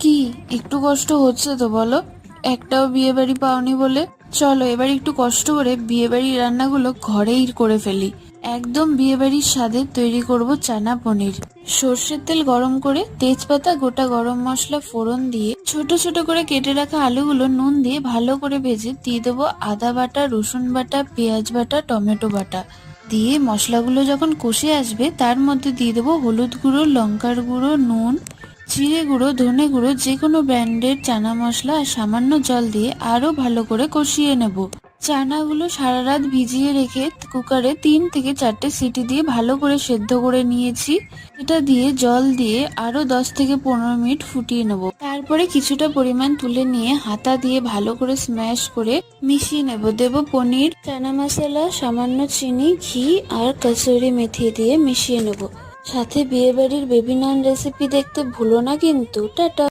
কি? একটু কষ্ট হচ্ছে তো বলো। একটাও বিয়ে বাড়ি পাওনি বলে। চলো, এবার একটু কষ্ট করে বিয়ে বাড়ির রান্নাগুলো ঘরেই করে ফেলি। একদম বিয়ে বাড়ির স্বাদে তৈরি করব চানা পনির। সর্ষের তেল গরম করে তেজপাতা, গোটা গরম মশলা, ফোড়ন দিয়ে ছোট ছোট করে কেটে রাখা আলুগুলো নুন দিয়ে ভালো করে ভেজে দিয়ে দেবো আদা বাটা, রসুন বাটা, পেঁয়াজ বাটা, টমেটো বাটা। দিয়ে মশলাগুলো যখন কষে আসবে, তার মধ্যে দিয়ে দেবো হলুদ গুঁড়ো, লঙ্কার গুঁড়ো, নুন জিরে গুঁড়ো, ধনে গুঁড়ো যে কোনো ব্র্যান্ডের চানা মশলা আর সামান্য জল দিয়ে আরও ভালো করে কষিয়ে নেব। চানাগুলো সারা রাত ভিজিয়ে রেখে কুকারে তিন থেকে চারটে সিটি দিয়ে ভালো করে সেদ্ধ করে নিয়েছি। এটা দিয়ে জল দিয়ে আরও দশ থেকে পনেরো মিনিট ফুটিয়ে নেব। তারপরে কিছুটা পরিমাণ তুলে নিয়ে হাতা দিয়ে ভালো করে স্ম্যাশ করে মিশিয়ে নেব। দেব পনির, চানা মশলা, সামান্য চিনি, ঘি আর কসুরি মেথি দিয়ে মিশিয়ে নেব। সাথে বিয়েবাড়ির বেবি নান রেসিপি দেখতে ভুলো না কিন্তু টাটা।